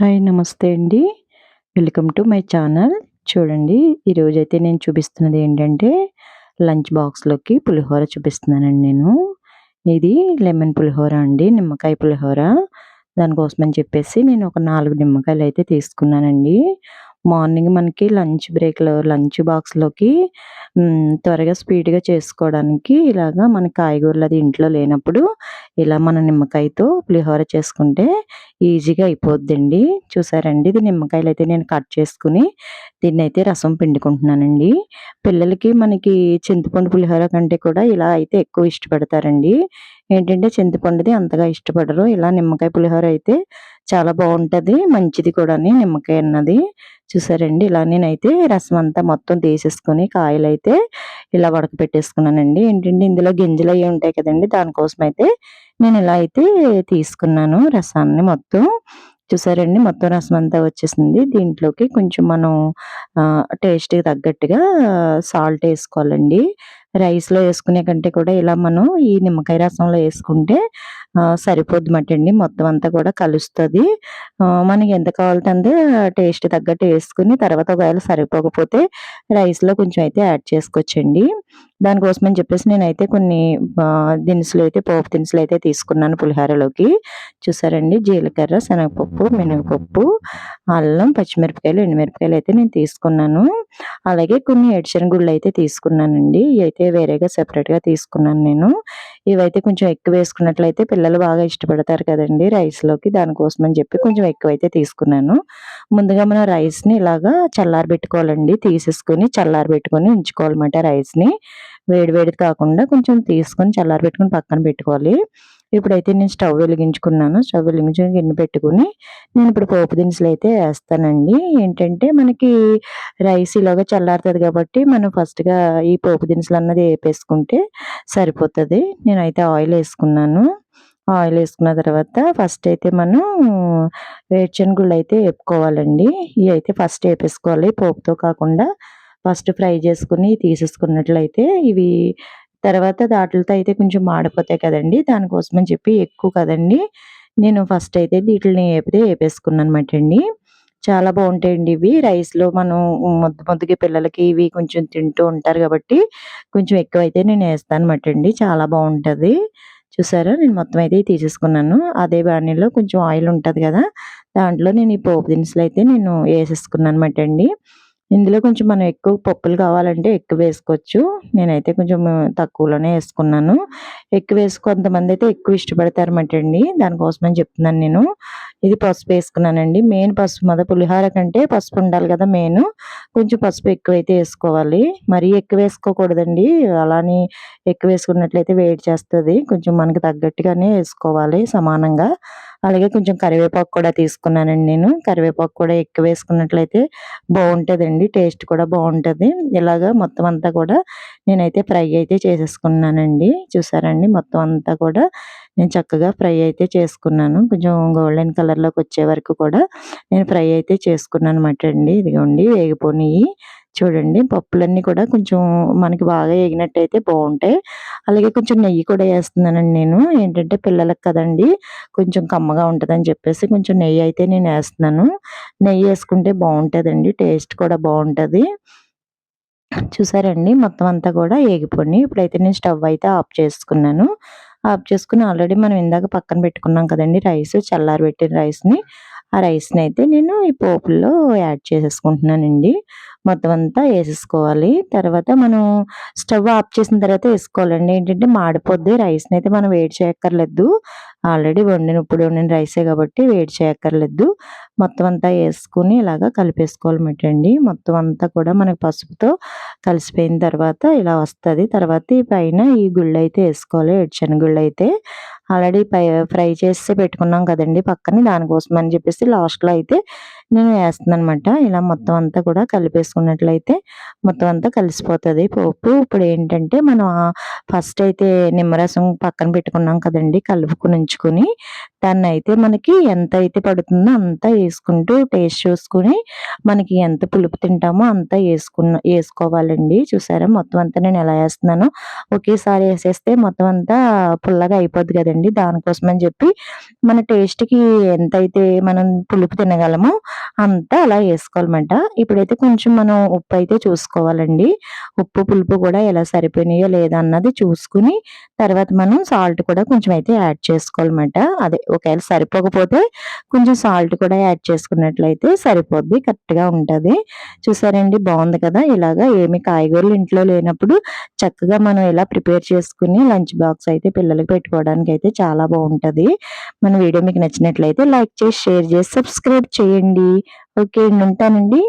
Hi నమస్తే అండి. Welcome to my channel. చూడండి ఈరోజైతే నేను చూపిస్తున్నది ఏంటంటే లంచ్ బాక్స్లోకి పులిహోర చూపిస్తున్నానండి నేను. ఇది లెమన్ పులిహోర అండి నిమ్మకాయ పులిహోర. దానికోసమని చెప్పేసి నేను ఒక నాలుగు నిమ్మకాయలు అయితే తీసుకున్నానండి. మార్నింగ్ మనకి లంచ్ బ్రేక్లో లంచ్ బాక్స్లోకి త్వరగా స్పీడ్గా చేసుకోవడానికి ఇలాగా మన కాయగూరలు అది ఇంట్లో లేనప్పుడు ఇలా మన నిమ్మకాయతో పులిహోర చేసుకుంటే ఈజీగా అయిపోద్దండి. చూసారండి? ఇది నిమ్మకాయలు అయితే నేను కట్ చేసుకుని దీన్ని అయితే రసం పిండుకుంటున్నానండి. పిల్లలకి మనకి చింతపండు పులిహోర కంటే కూడా ఇలా అయితే ఎక్కువ ఇష్టపడతారండి. ఏంటంటే చింతపండుది అంతగా ఇష్టపడరు. ఇలా నిమ్మకాయ పులిహోర అయితే చాలా బాగుంటుంది. మంచిది కూడా నిమ్మకాయ అన్నది. చూసారండి? ఇలా నేనైతే రసం అంతా మొత్తం తీసేసుకొని కాయలు అయితే ఇలా పెట్టేసుకున్నానండి ఏంటంటే ఇందులో గింజలు అవి ఉంటాయి కదండి? దానికోసం అయితే నేను ఇలా అయితే తీసుకున్నాను రసాన్ని మొత్తం. చూసారండి? మొత్తం రసం అంతా వచ్చేసింది. దీంట్లోకి కొంచెం మనం టేస్ట్కి తగ్గట్టుగా సాల్ట్ వేసుకోవాలండి. రైస్లో వేసుకునే కంటే కూడా ఇలా మనం ఈ నిమ్మకాయ రసంలో వేసుకుంటే సరిపోద్ది మటండి మొత్తం అంతా కూడా కలుస్తుంది. మనకి ఎంత కావాలంటే టేస్ట్ తగ్గట్టు వేసుకుని తర్వాత ఒకవేళ సరిపోకపోతే రైస్లో కొంచెం అయితే యాడ్ చేసుకోవచ్చండి. దానికోసం అని చెప్పేసి నేనైతే కొన్ని దినుసులు అయితే పోపు దినుసులు అయితే తీసుకున్నాను పులిహోరలోకి. చూసారండి? జీలకర్ర శనగపప్పు మినగపప్పు అల్లం పచ్చిమిరపకాయలు ఎండుమిరపకాయలు అయితే నేను తీసుకున్నాను. అలాగే కొన్ని గుళ్ళు అయితే తీసుకున్నానండి. ఇవి అయితే వేరేగా సెపరేట్గా తీసుకున్నాను నేను. ఇవైతే కొంచెం ఎక్కువ వేసుకున్నట్లయితే పిల్లలు బాగా ఇష్టపడతారు కదండి రైస్లోకి. దానికోసం అని చెప్పి కొంచెం ఎక్కువైతే తీసుకున్నాను. ముందుగా మనం రైస్ని ఇలాగా చల్లారబెట్టుకోవాలండి. తీసేసుకొని చల్లారబెట్టుకొని ఉంచుకోవాలన్నమాట రైస్ని. వేడివేడి కాకుండా కొంచెం తీసుకొని చల్లారి పెట్టుకుని పక్కన పెట్టుకోవాలి. ఇప్పుడైతే నేను స్టవ్ వెలిగించుకున్నాను. స్టవ్ వెలిగించుకుని గిన్నె పెట్టుకుని నేను ఇప్పుడు పోపు దినుసులు అయితే వేస్తానండి. ఏంటంటే మనకి రైస్ ఇలాగ చల్లారుతుంది కాబట్టి మనం ఫస్ట్గా ఈ పోపు దినుసులు అన్నది వేపేసుకుంటే సరిపోతుంది. నేనైతే ఆయిల్ వేసుకున్నాను. ఆయిల్ వేసుకున్న తర్వాత ఫస్ట్ అయితే మనం వేరుశనగుళ్ళు అయితే వేపుకోవాలండి. ఇవి అయితే ఫస్ట్ వేపేసుకోవాలి. పోపుతో కాకుండా ఫస్ట్ ఫ్రై చేసుకుని తీసేసుకున్నట్లయితే ఇవి తర్వాత దాటితో అయితే కొంచెం మాడిపోతాయి కదండి. దానికోసమని చెప్పి ఎక్కువ కదండి. నేను ఫస్ట్ అయితే వీటిని వేపితే వేపేసుకున్నాను అనమాట అండి. చాలా బాగుంటాయండి ఇవి. రైస్లో మనం ముద్దు ముద్దుకి పిల్లలకి ఇవి కొంచెం తింటూ ఉంటారు కాబట్టి కొంచెం ఎక్కువ అయితే నేను వేస్తాను అనమాట అండి. చాలా బాగుంటుంది. చూసారా? నేను మొత్తం అయితే తీసేసుకున్నాను. అదే బాణీలో కొంచెం ఆయిల్ ఉంటుంది కదా దాంట్లో నేను ఈ పోపు దినుసులు అయితే నేను వేసేసుకున్నాను అనమాట అండి. ఇందులో కొంచెం మనం ఎక్కువ పప్పులు కావాలంటే ఎక్కువ వేసుకోవచ్చు. నేనైతే కొంచెం తక్కువలోనే వేసుకున్నాను. ఎక్కువ వేసుకొంతమంది అయితే ఎక్కువ ఇష్టపడతారన్నమాట అండి దానికోసమని చెప్తున్నాను నేను. ఇది పసుపు వేసుకున్నానండి. మెయిన్ పసుపు మొదటి పులిహోర కంటే పసుపు ఉండాలి కదా మెయిన్. కొంచెం పసుపు ఎక్కువ అయితే వేసుకోవాలి. మరీ ఎక్కువ వేసుకోకూడదండి. అలానే ఎక్కువ వేసుకున్నట్లయితే వేడి చేస్తుంది. కొంచెం మనకు తగ్గట్టుగానే వేసుకోవాలి సమానంగా. అలాగే కొంచెం కరివేపాకు కూడా తీసుకున్నానండి నేను. కరివేపాకు కూడా ఎక్కువ వేసుకున్నట్లయితే బాగుంటుందండి. టేస్ట్ కూడా బాగుంటుంది. ఇలాగా మొత్తం అంతా కూడా నేనైతే ఫ్రై అయితే చేసేసుకున్నానండి. చూసారండి? మొత్తం అంతా కూడా నేను చక్కగా ఫ్రై అయితే చేసుకున్నాను. కొంచెం గోల్డెన్ కలర్లోకి వచ్చే వరకు కూడా నేను ఫ్రై అయితే చేసుకున్నాను అనమాట అండి. ఇదిగోండి వేగిపోయి చూడండి పప్పులన్నీ కూడా కొంచెం మనకి బాగా ఎగినట్టయితే బాగుంటాయి. అలాగే కొంచెం నెయ్యి కూడా వేస్తున్నానండి నేను. ఏంటంటే పిల్లలకు కదండి కొంచెం కమ్మగా ఉంటుందని చెప్పేసి కొంచెం నెయ్యి అయితే నేను వేస్తున్నాను. నెయ్యి వేసుకుంటే బాగుంటుందండి టేస్ట్ కూడా బాగుంటుంది. చూసారండి మొత్తం అంతా కూడా వేగిపోయి ఇప్పుడైతే నేను స్టవ్ అయితే ఆఫ్ చేసుకున్నాను. ఆఫ్ చేసుకుని ఆల్రెడీ మనం ఇందాక పక్కన పెట్టుకున్నాం కదండి రైస్ చల్లారి పెట్టిన రైస్ని. ఆ రైస్ని అయితే నేను ఈ పోపుల్లో యాడ్ చేసేసుకుంటున్నానండి. మొత్తం అంతా వేసేసుకోవాలి. తర్వాత మనం స్టవ్ ఆఫ్ చేసిన తర్వాత వేసుకోవాలండి. ఏంటంటే మాడిపోద్ది. రైస్ని అయితే మనం వేడి చేయక్కర్లేదు. ఆల్రెడీ వండిన ఇప్పుడు వండిన రైసే కాబట్టి వేడి చేయక్కర్లేదు. మొత్తం అంతా వేసుకుని ఇలాగా కలిపేసుకోవాలన్నమాటండి మొత్తం అంతా కూడా మనకి పసుపుతో కలిసిపోయిన తర్వాత ఇలా వస్తుంది. తర్వాత ఈ పైన ఈ గుళ్ళు అయితే వేసుకోవాలి. ఎడ్చని గుళ్ళు అయితే ఆల్రెడీ ఫ్రై చేసి పెట్టుకున్నాం కదండి పక్కన దానికోసం అని చెప్పేసి లాస్ట్లో అయితే నేను వేస్తున్నానమాట. ఇలా మొత్తం అంతా కూడా కలిపేసుకున్నట్లయితే మొత్తం అంతా కలిసిపోతుంది. పోపు ఇప్పుడు ఏంటంటే మనం ఫస్ట్ అయితే నిమ్మరసం పక్కన పెట్టుకున్నాం కదండి కలుపుకుని ఉంచుకొని దాన్ని అయితే మనకి ఎంత అయితే పడుతుందో అంతా వేసుకుంటూ టేస్ట్ చూసుకుని మనకి ఎంత పులుపు తింటామో అంతా వేసుకున్న వేసుకోవాలండి. చూసారా మొత్తం అంతా నేను ఎలా వేస్తున్నాను? ఒకేసారి వేసేస్తే మొత్తం అంతా పుల్లగా అయిపోద్ది కదండి. దానికోసం అని చెప్పి మన టేస్ట్కి ఎంత అయితే మనం పులుపు తినగలమో అంతా అలా వేసుకోవాలన్నమాట. ఇప్పుడైతే కొంచెం మనం ఉప్పు అయితే చూసుకోవాలండి. ఉప్పు పులుపు కూడా ఎలా సరిపోయినాయో లేదా అన్నది చూసుకుని తర్వాత మనం సాల్ట్ కూడా కొంచెం అయితే యాడ్ చేసుకోవాలన్నమాట. అదే ఒకవేళ సరిపోకపోతే కొంచెం సాల్ట్ కూడా యాడ్ చేసుకున్నట్లయితే సరిపోద్ది కరెక్ట్గా ఉంటుంది. చూసారండి బాగుంది కదా! ఇలాగా ఏమి కాయగూరలు ఇంట్లో లేనప్పుడు చక్కగా మనం ఇలా ప్రిపేర్ చేసుకుని లంచ్ బాక్స్ అయితే పిల్లలకి పెట్టుకోవడానికి అయితే చాలా బాగుంటుంది. మన వీడియో మీకు నచ్చినట్లయితే లైక్ చేసి షేర్ చేసి సబ్స్క్రైబ్ చేయండి. ఓకే ఉంటానండి.